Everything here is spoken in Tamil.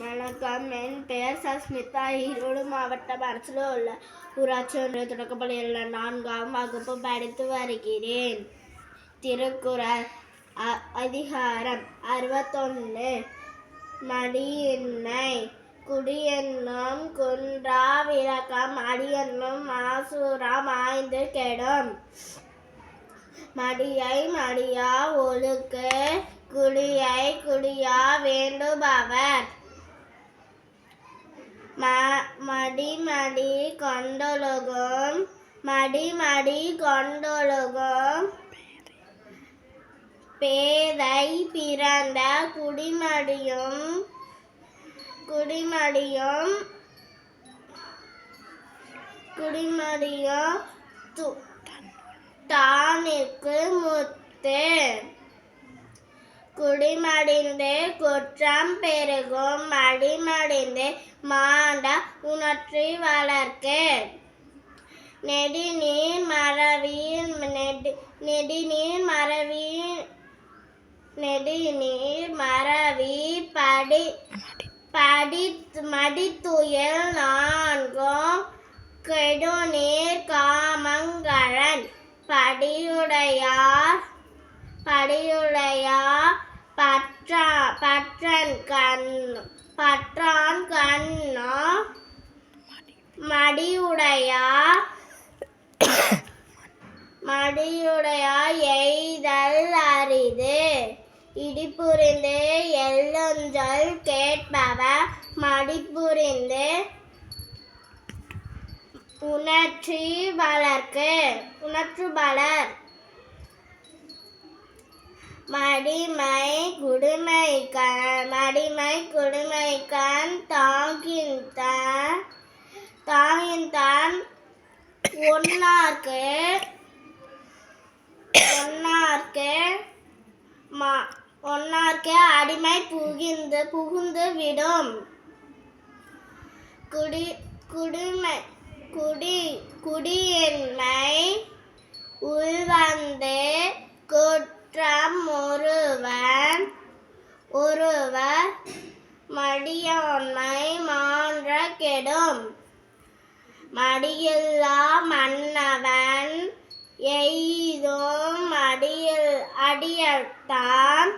வணக்கம் என் பெயர் சஸ்மிதா. ஈரோடு மாவட்டம் அரசில் உள்ள ஊராட்சி ஒன்றிய தொடக்கப்பள்ளியில் நான்காம் வகுப்பு படித்து வருகிறேன். திருக்குறள் அ- அதிகாரம் அறுபத்தொன்று மடி எண்ணெய் குடி என்னும் குன்றா விளக்கம் அடி என்னும் மாசூரா மாய்ந்து கெடும். மடியை மடியா ஒழுக்கு குடியை குடியா வேண்டுபவர். மடி மடி கொண்டொழுகும் மடி மடி கொண்டொழுகும் பேதை பிறந்த குடிமடியும் குடிமடியும் குடிமடியும் து- தானுக்கு முத்து குடிமடிந்து குற்றம் பெருகும் மடிமடிந்து மாண்ட உணர்ச்சி வளர்க்கு. நெடுநீர் மறவி நெடு நெடுநீர் மறவி நெடுநீர் மறவி படி படி மடித்துயல் நான்கும் கெடுநீர் காமங்கழன். படியுடையார் படியுடையார் பற்றா பற்றன் கண் பற்றான் கண்ணோ மடியுடையா மடியுடைய எய்தல் அரிது. இடிபுரிந்து எள்ளுஞ்சல் கேட்பவர் மடிபுரிந்து உணர்ச்சி வளர்க்கு உணர்ச்சி வளர். மடிமை குடுமை மடிமை குடுமை கண் தாங்கின்தான் தாங்கின்தான் ஒன்னார்க்கு ஒன்னார்க்கு மா ஒன்னார்க்கு அடிமை புகிந்து புகுந்து விடும். குடி குடிமை குடி குடியின்மை உள்வந்து குற்றம் ஒருவன் ஒருவர் மடியாண்மை மான்ற கெடும் மடியில்லா மன்னவன் எய்தும் அடியில் அடியத்தான்